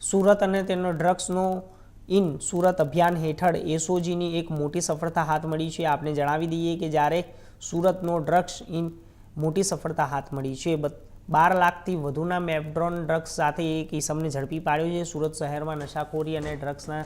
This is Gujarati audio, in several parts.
સુરત અને તેનો ડ્રગ્સનો ઇન સુરત અભિયાન હેઠળ એસઓજીની એક મોટી સફળતા હાથ મળી છે. આપને જણાવી દઈએ કે જ્યારે સુરતનો ડ્રગ્સ ઇન મોટી સફળતા હાથ મળી છે. બાર લાખથી વધુના મેપડ્રોન ડ્રગ્સ સાથે એક ઇસમને ઝડપી પાડ્યો છે. સુરત શહેરમાં નશાખોરી અને ડ્રગ્સના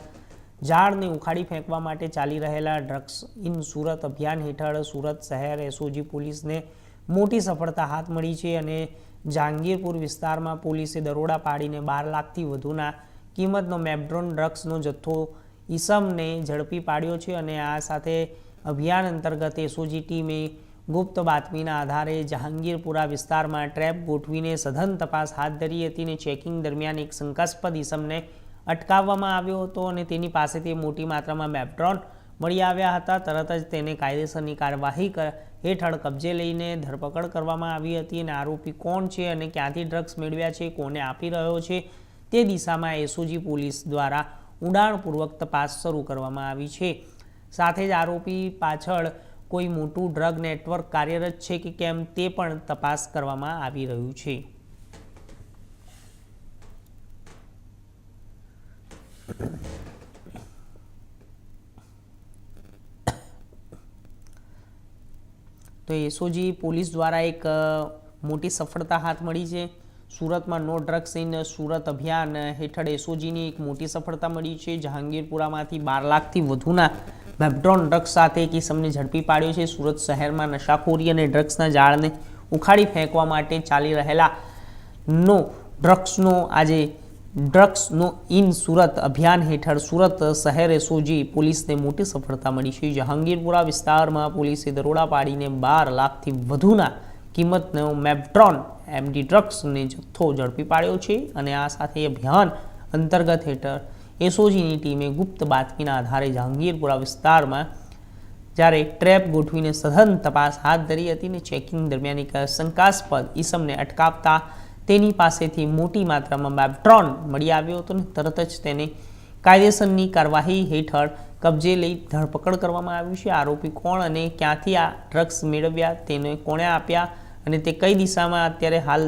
ઝાડને ઉખાડી ફેંકવા માટે ચાલી રહેલા ડ્રગ્સ ઇન સુરત અભિયાન હેઠળ સુરત શહેર એસઓજી પોલીસને મોટી સફળતા હાથ મળી છે અને જહાંગીરપુર વિસ્તારમાં પોલીસે દરોડા પાડીને બાર લાખથી વધુના કિંમતનો મેપડ્રોન ડ્રગ્સનો જથ્થો ઈસમને ઝડપી પાડ્યો છે અને આ સાથે અભિયાન અંતર્ગત એસઓજી ટીમે ગુપ્ત બાતમીના આધારે જહાંગીરપુરા વિસ્તારમાં ટ્રેપ ગોઠવીને સઘન તપાસ હાથ ધરી હતી અને ચેકિંગ દરમિયાન એક શંકાસ્પદ ઈસમને અટકાવવામાં આવ્યો હતો અને તેની પાસેથી મોટી માત્રામાં મેપડ્રોન મળી આવ્યા હતા. તરત જ તેને કાયદેસરની કાર્યવાહી કર- હેઠળ કબજે લઈને ધરપકડ કરવામાં આવી હતી અને આરોપી કોણ છે અને ક્યાંથી ડ્રગ્સ મેળવ્યા છે, કોને આપી રહ્યો છે, તે દિશામાં એસઓજી પોલીસ દ્વારા ઊંડાણપૂર્વક તપાસ શરૂ કરવામાં આવી છે. સાથે જ આરોપી પાછળ કોઈ મોટું ડ્રગ નેટવર્ક કાર્યરત છે કે કેમ તે પણ તપાસ કરવામાં આવી રહ્યું છે. તો એસઓજી પોલીસ દ્વારા એક મોટી સફળતા હાથ મળી છે. સુરતમાં નો ડ્રગ્સ ઇન સુરત અભિયાન હેઠળ એસઓજીની એક મોટી સફળતા મળી છે. જહાંગીરપુરામાંથી બાર લાખથી વધુના મેપડ્રોન ડ્રગ્સ સાથે એક ઇસમને ઝડપી પાડ્યો છે. સુરત શહેરમાં નશાખોરી અને ડ્રગ્સના જાળને ઉખાડી ફેંકવા માટે ચાલી રહેલા નો ડ્રગ્સનો આજે ડ્રગ્સનો ઇન સુરત અભિયાન હેઠળ સુરત શહેર એસઓજી પોલીસને મોટી સફળતા મળી છે. જહાંગીરપુરા વિસ્તારમાં પોલીસે દરોડા પાડીને બાર લાખથી વધુના કિંમતનો મેપ્ટ્રોન એમડી ડ્રગ્સને જથ્થો ઝડપી પાડ્યો છે અને આ સાથે અભિયાન અંતર્ગત હેઠળ એસઓજીની ટીમે ગુપ્ત બાતમીના આધારે જહાંગીરપુરા વિસ્તારમાં જ્યારે ટ્રેપ ગોઠવીને સઘન તપાસ હાથ ધરી હતી અને ચેકિંગ દરમિયાન એક શંકાસ્પદ ઈસમને અટકાવતા તેની પાસેથી મોટી માત્રામાં મેપ્ટ્રોન મળી આવ્યો હતો ને તરત જ તેને કાયદેસરની કાર્યવાહી હેઠળ કબજે લઈ ધરપકડ કરવામાં આવ્યું છે. આરોપી કોણ અને ક્યાંથી આ ડ્રગ્સ મેળવ્યા, તેને કોણે આપ્યા અને તે કઈ દિશામાં અત્યારે હાલ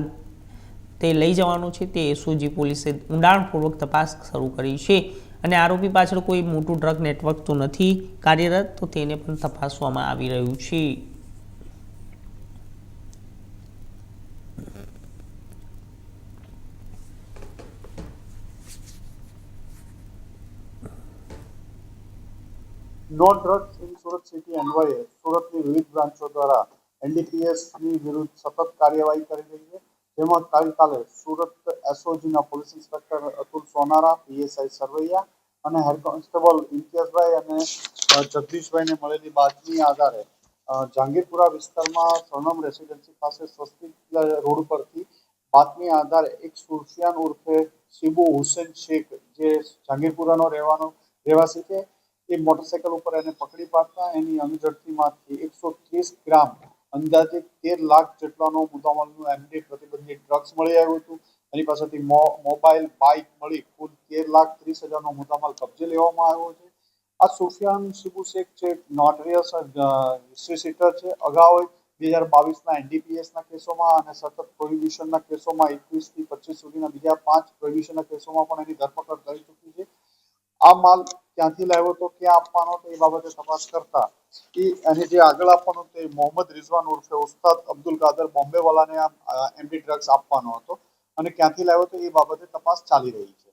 તે લઈ જવાનું છે તે એસઓજી પોલીસે ઊંડાણપૂર્વક તપાસ શરૂ કરી છે અને આરોપી પાછળ કોઈ મોટું ડ્રગ નેટવર્ક તો નથી કાર્યરત, તો તેને પણ તપાસવામાં આવી રહ્યું છે. No drugs in Surat city અન્વયે સુરતની વિવિધ બ્રાન્ચો દ્વારા એનડીપીએસની વિરુદ્ધ સતત કાર્યવાહી કરી રહી છે. જેમાં ગઈકાલે Surat એસઓજીના police inspector Atul Sonara, PSI Sarvaiya અને હેડ કોન્સ્ટેબલ ઇમ્તિયાઝભાઈ અને જગદીશભાઈને મળેલી બાતમી આધારે જહાંગીરપુરા વિસ્તારમાં સોનમ રેસિડેન્સી પાસે સ્વસ્તિક રોડ પરથી બાતમી આધારે એક સુરસિયાન ઉર્ફે શિબુ હુસેન શેખ, જે જહાંગીરપુરાનો રહેવાનો, રહેવાસી છે. એ મોટરસાયકલ ઉપર એને પકડી પાડતા, એની અણઝડતીમાંથી એકસો ત્રીસ ગ્રામ અંદાજે તેર લાખ જેટલાનો મુદ્દામાલનું એમડી પ્રતિબંધિત ડ્રગ્સ મળી આવ્યું હતું. એની પાસેથી મોબાઈલ બાઇક મળી કુલ તેર લાખ ત્રીસ હજારનો મુદ્દામાલ કબજે લેવામાં આવ્યો છે. આ સુફિયાન શિબુ શેખ છે નોટરિયસ હિસ્ટ્રી સીટર છે. અગાઉ બે હજાર બાવીસના એનડીપીએસના કેસોમાં અને સતત પ્રોહિબિશનના કેસોમાં એકવીસથી પચીસ સુધીના બીજા પાંચ પ્રોહિબિશનના કેસોમાં પણ એની ધરપકડ કરી ચૂકી છે. આ માલ ક્યાંથી લાવ્યો તો ક્યાં આપવાનો હતો એ બાબતે તપાસ કરતા. એ અને જે આગળ આપવાનો તે મોહમ્મદ રિઝવાન ઉર્ફે ઉસ્તાદ અબ્દુલ કાદર બોમ્બે વાલાને આ એમડી ડ્રગ્સ આપવાનો હતો. અને ક્યાંથી લાવ્યો તો એ બાબતે તપાસ ચાલી રહી છે.